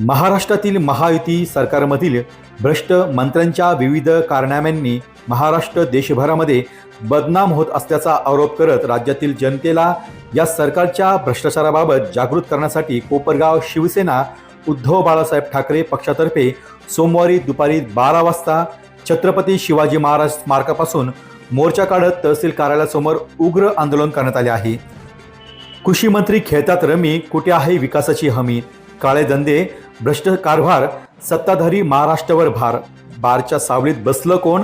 महाराष्ट्रातील महायुती सरकारमधील भ्रष्ट मंत्र्यांच्या विविध कारनाम्यांनी महाराष्ट्र देशभरामध्ये बदनाम होत असल्याचा आरोप करत राज्यातील जनतेला या सरकारच्या भ्रष्टाचाराबाबत जागृत करण्यासाठी कोपरगाव शिवसेना उद्धव बाळासाहेब ठाकरे पक्षातर्फे सोमवारी दुपारी बारा वाजता छत्रपती शिवाजी महाराज स्मारकापासून मोर्चा काढत तहसील कार्यालयासमोर उग्र आंदोलन करण्यात आले आहे. कृषी मंत्री खेळतात रमी कुठे आहे विकासाची हमी? काळे धंदे भ्रष्ट कारभार सत्ताधारी महाराष्ट्रावर भार. बारच्या सावलीत बसलं कोण?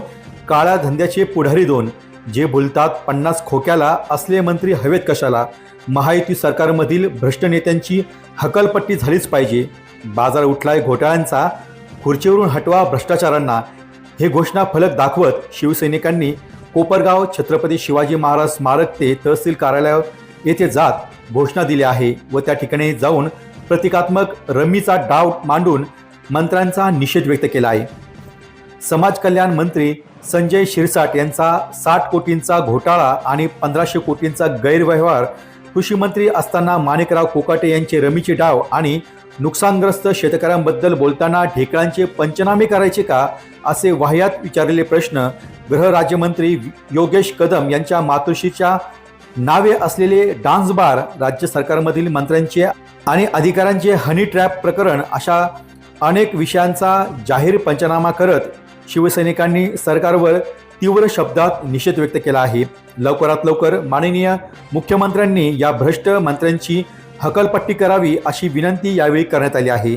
काळ्या धंद्याचे पुढारी दोन. जे बोलतात पन्नास खोक्याला असले मंत्री हवेत कशाला? महायुती सरकारमधील भ्रष्ट नेत्यांची हकलपट्टी झालीच पाहिजे. बाजार उठलाय घोटाळ्यांचा. खुर्चीवरून हटवा भ्रष्टाचारांना. हे घोषणा फलक दाखवत शिवसैनिकांनी कोपरगाव छत्रपती शिवाजी महाराज स्मारक ते तहसील कार्यालय येथे जात घोषणा दिली आहे व त्या ठिकाणी जाऊन प्रतिकात्मक रमीचा डाव मांडून मंत्र्यांचा निषेध व्यक्त केला आहे. समाज कल्याण मंत्री संजय शिरसाट यांचा साठ कोटींचा घोटाळा आणि पंधराशे कोटींचा गैरव्यवहार कृषी मंत्री असताना माणिकराव कोकाटे यांचे रमीचे डाव आणि नुकसानग्रस्त शेतकऱ्यांबद्दल बोलताना ढेकळांचे पंचनामे करायचे का असे वाह्यात विचारलेले प्रश्न गृहराज्यमंत्री योगेश कदम यांच्या मातोश्रीच्या नावे असलेले डान्स बार राज्य सरकारमधील मंत्र्यांचे आणि अधिकाऱ्यांचे हनी ट्रॅप प्रकरण अशा अनेक विषयांचा जाहीर पंचनामा करत शिवसैनिकांनी सरकारवर तीव्र शब्दात निषेध व्यक्त केला आहे. लवकरात लवकर माननीय मुख्यमंत्र्यांनी या भ्रष्ट मंत्र्यांची हकलपट्टी करावी अशी विनंती यावेळी करण्यात आली आहे.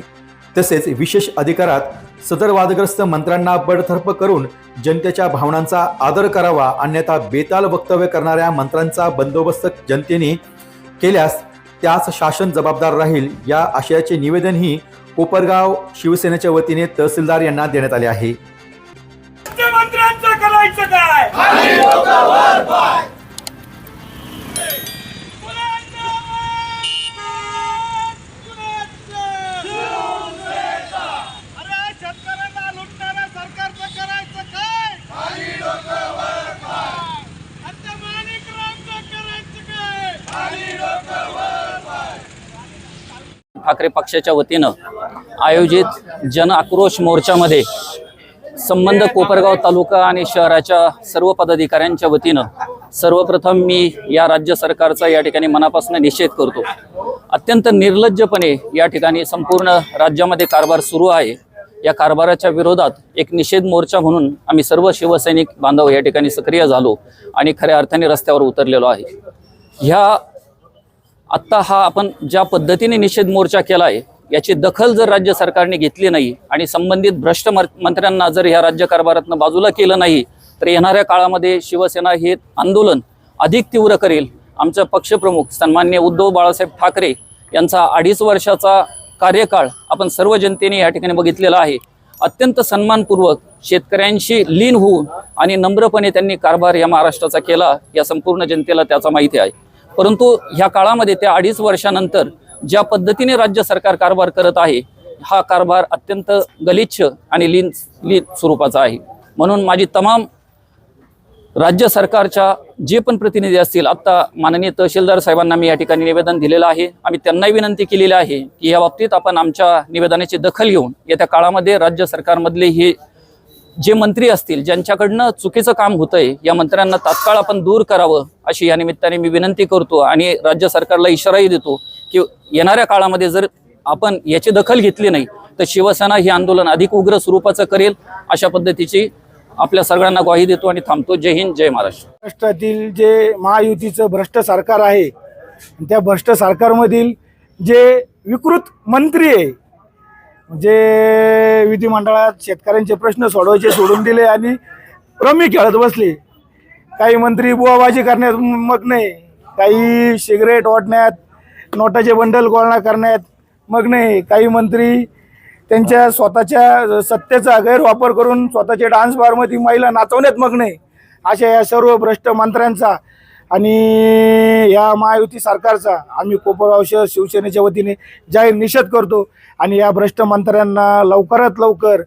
तसेच विशेष अधिकारात सदर वादग्रस्त मंत्र्यांना बडतर्फ करून जनतेच्या भावनांचा आदर करावा अन्यथा बेताल वक्तव्य करणाऱ्या मंत्र्यांचा बंदोबस्त जनतेने केल्यास त्यास शासन जबाबदार राहील या आशयाचे निवेदनही कोपरगाव शिवसेनेच्या वतीने तहसीलदार यांना देण्यात आले आहे. ठाकरे पक्षाच्या वतीनं आयोजित जन आक्रोश मोर्चामध्ये संबंध कोपरगाव तालुका आणि शहराच्या सर्व पदाधिकाऱ्यांच्या वतीनं सर्वप्रथम मी या राज्य सरकारचा या ठिकाणी मनापासून निषेध करतो. अत्यंत निर्लज्जपणे या ठिकाणी संपूर्ण राज्यामध्ये कारभार सुरू आहे. या कारभाराच्या विरोधात एक निषेध मोर्चा म्हणून आम्ही सर्व शिवसैनिक बांधव या ठिकाणी सक्रिय झालो आणि खऱ्या अर्थाने रस्त्यावर उतरलेलो आहे. ह्या आत्ता हा आपण ज्या पद्धतीने निषेध मोर्चा केला आहे याची दखल जर राज्य सरकारने घेतली नाही आणि संबंधित भ्रष्ट मंत्र्यांना जर ह्या राज्य कारभारातनं बाजूला केलं नाही तर येणाऱ्या काळामध्ये शिवसेना हे आंदोलन अधिक तीव्र करेल. आमचा पक्षप्रमुख सन्मान्य उद्धव बाळासाहेब ठाकरे यांचा अडीच वर्षाचा कार्यकाळ आपण सर्व जनतेने या ठिकाणी बघितलेला आहे. अत्यंत सन्मानपूर्वक शेतकऱ्यांशी लीन होऊन आणि नम्रपणे त्यांनी कारभार या महाराष्ट्राचा केला या संपूर्ण जनतेला त्याचा माहिती आहे. परंतु ह्या काळामध्ये त्या अडीच वर्षानंतर ज्या पद्धतीने राज्य सरकार कारभार करत आहे हा कारभार अत्यंत गलिच्छ आणि लीन लीन स्वरूपाचा आहे. म्हणून माझी तमाम राज्य सरकारच्या जे पण प्रतिनिधी असतील आत्ता माननीय तहसीलदार साहेबांना मी या ठिकाणी निवेदन दिलेलं आहे. आम्ही त्यांनाही विनंती केलेली आहे की या बाबतीत आपण आमच्या निवेदनाची दखल घेऊन येत्या काळामध्ये राज्य सरकारमधले हे जे मंत्री असतील ज्यांच्याकडनं चुकीचं काम होतंय या मंत्र्यांना तात्काळ आपण दूर करावं अशी या निमित्ताने मी विनंती करतो आणि राज्य सरकारला इशाराही देतो की येणाऱ्या काळामध्ये जर आपण याची दखल घेतली नाही तर शिवसेना हे आंदोलन अधिक उग्र स्वरूपाचं करेल अशा पद्धतीची आपल्या सगळ्यांना ग्वाही देतो आणि थांबतो. जय हिंद जय महाराष्ट्र. महाराष्ट्रातील जे महायुतीचं भ्रष्ट सरकार आहे त्या भ्रष्ट सरकारमधील जे विकृत मंत्री आहे जे विधिमंडळात शेतकऱ्यांचे प्रश्न सोडवायचे सोडून दिले आणि रमी खेळत बसले. काही मंत्री बुवाबाजी करण्यात मग नाही. काही सिगरेट ओढण्यात नोटाचे बंडल गोळणा करण्यात मग नाही. काही मंत्री त्यांच्या स्वतःच्या सत्तेचा गैरवापर करून स्वतःचे डान्स बारमध्ये महिला नाचवण्यात मग नाही. अशा या सर्व भ्रष्ट मंत्र्यांचा आणि या महायुती सरकारचा आम्ही कोपरगाव शहर शिवसेनेच्या वतीने जाहीर निषेध करतो आणि या भ्रष्ट मंत्र्यांना लवकरात लवकर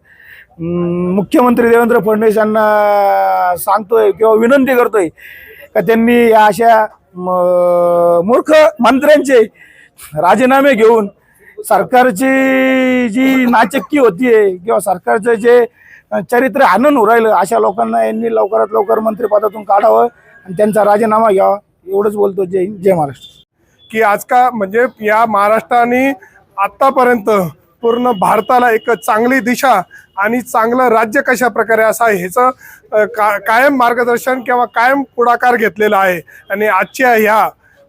मुख्यमंत्री देवेंद्र फडणवीस यांना सांगतोय किंवा विनंती करतोय का त्यांनी या अशा मूर्ख मंत्र्यांचे राजीनामे घेऊन सरकारची जी नाचक्की होतीये किंवा सरकारचं जे चरित्र आनंद उरायलं अशा लोकांना यांनी लवकरात लवकर मंत्रिपदातून काढावं. आणि त्यांचा राजीनामा घ्यावा एवढंच बोलतो. जय हिंद जय महाराष्ट्र. की आज का म्हणजे या महाराष्ट्राने आतापर्यंत पूर्ण भारताला एक चांगली दिशा आणि चांगलं राज्य कशा प्रकारे असा ह्याचं का कायम मार्गदर्शन किंवा कायम पुढाकार घेतलेला आहे. आणि आजच्या ह्या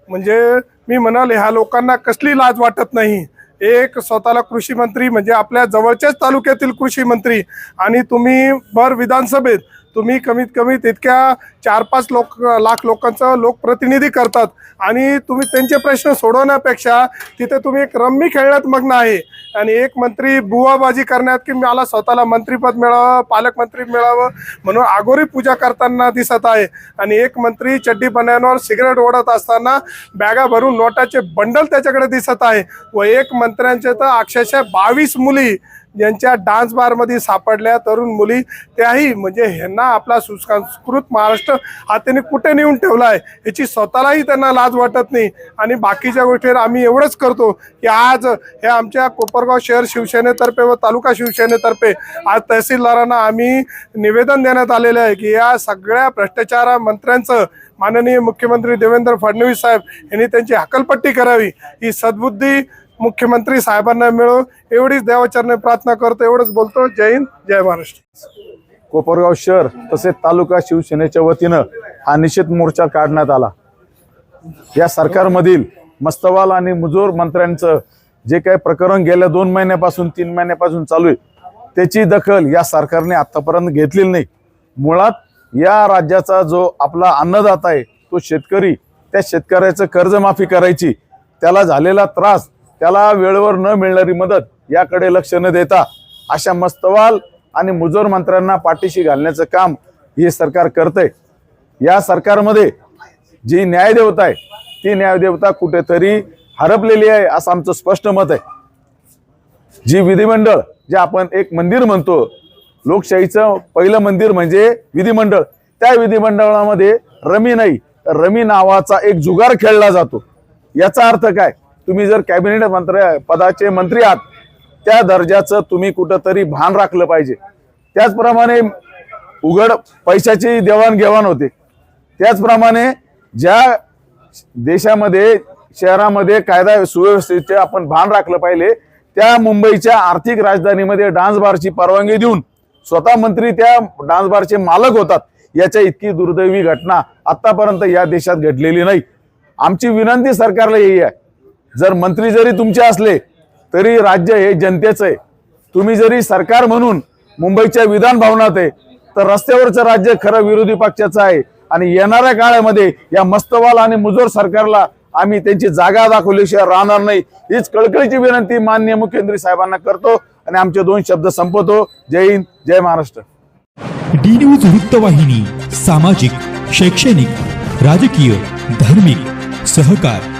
म्हणजे मी म्हणाल ह्या लोकांना कसली लाज वाटत नाही. एक स्वतःला कृषी मंत्री म्हणजे आपल्या जवळच्याच तालुक्यातील कृषी मंत्री आणि तुम्ही भर विधानसभेत तुम्ही कमीत कमी तितक्या चार पाच लोक लाख लोकांचं लोकप्रतिनिधी करतात. आणि तुम्ही त्यांचे प्रश्न सोडवण्यापेक्षा तिथे तुम्ही एक रम्मी खेळण्यात मग्न आहे. आणि एक मंत्री बुवाबाजी करण्यात की मला स्वतःला मंत्रीपद मिळावं पालकमंत्री मिळावं म्हणून आगोरी पूजा करताना दिसत आहे. आणि एक मंत्री चड्डी बन्यांवर सिगरेट ओढत असताना बॅगा भरून नोटाचे बंडल त्याच्याकडे दिसत आहे. व एक मंत्र्यांचे तर अक्षरशः बावीस मुली ज्यांच्या डान्स बारमध्ये सापडल्या. तरुण मुली त्याही म्हणजे ह्यांना आपला सुसंस्कृत महाराष्ट्र हा त्यांनी कुठे नेऊन ठेवला आहे याची स्वतःलाही त्यांना लाज वाटत नाही. आणि बाकीच्या गोष्टीवर आम्ही एवढंच करतो की आज हे आमच्या कोपरगाव शहर शिवसेनेतर्फे व तालुका शिवसेनेतर्फे आज तहसीलदारांना आम्ही निवेदन देण्यात आलेलं आहे की या सगळ्या भ्रष्टाचार मंत्र्यांचं माननीय मुख्यमंत्री देवेंद्र फडणवीस साहेब यांनी त्यांची हकलपट्टी करावी. ही सद्बुद्धी मुख्यमंत्री साहेबांना मिळो. एवढीच देवाचरणे प्रार्थना करतो. एवढंच बोलतो. जय हिंद जय महाराष्ट्र. कोपरगाव शहर तसेच तालुका शिवसेनेच्या वतीनं हा निषेध मोर्चा काढण्यात आला. या सरकारमधील मस्तवाल आणि मुजोर मंत्र्यांचं जे काही प्रकरण गेल्या दोन महिन्यापासून तीन महिन्यापासून चालू आहे त्याची दखल या सरकारने आत्तापर्यंत घेतलेली नाही. मुळात या राज्याचा जो आपला अन्नदाता आहे तो शेतकरी त्या शेतकऱ्याचं कर्जमाफी करायची त्याला झालेला त्रास त्याला वेळेवर न मिळणारी मदत याकडे लक्ष न देता अशा मस्तवाल आणि मुजोर मंत्र्यांना पाठीशी घालण्याचं काम हे सरकार करतंय. या सरकारमध्ये जी न्यायदेवता आहे ती न्यायदेवता कुठेतरी हरपलेली आहे असं आमचं स्पष्ट मत आहे. जी विधिमंडळ जे आपण एक मंदिर म्हणतो लोकशाहीचं पहिलं मंदिर म्हणजे विधिमंडळ. त्या विधिमंडळामध्ये रमी नाही तर रमी नावाचा एक जुगार खेळला जातो. याचा अर्थ काय? तुम्ही जर कॅबिनेट मंत्र पदाचे मंत्री आहात त्या दर्जाचं तुम्ही कुठंतरी भान राखलं पाहिजे. त्याचप्रमाणे उघड पैशाची देवाणघेवाण होते. त्याचप्रमाणे ज्या देशामध्ये शहरामध्ये कायदा सुव्यवस्थेचे आपण भान राखलं पाहिजे त्या मुंबईच्या आर्थिक राजधानीमध्ये डान्स बारची परवानगी देऊन स्वतः मंत्री त्या डान्स बारचे मालक होतात याच्या इतकी दुर्दैवी घटना आतापर्यंत या देशात घडलेली नाही. आमची विनंती सरकारला यही आहे जर मंत्री जरी तुमचे असले तरी राज्य हे जनतेचं आहे. तुम्ही जरी सरकार म्हणून मुंबईच्या विधान भवनात आहे तर रस्त्यावरचं राज्य खरं विरोधी पक्षाचं आहे. आणि येणाऱ्या काळामध्ये या मस्तवाल आणि मुजोर सरकारला आम्ही त्यांची जागा दाखवल्याशिवाय राहणार नाही. हीच कळकळीची विनंती माननीय मुख्यमंत्री साहेबांना करतो आणि आमचे दोन शब्द संपवतो. जय हिंद जय महाराष्ट्र. डी न्यूज वृत्तवाहिनी सामाजिक शैक्षणिक राजकीय धार्मिक सहकार.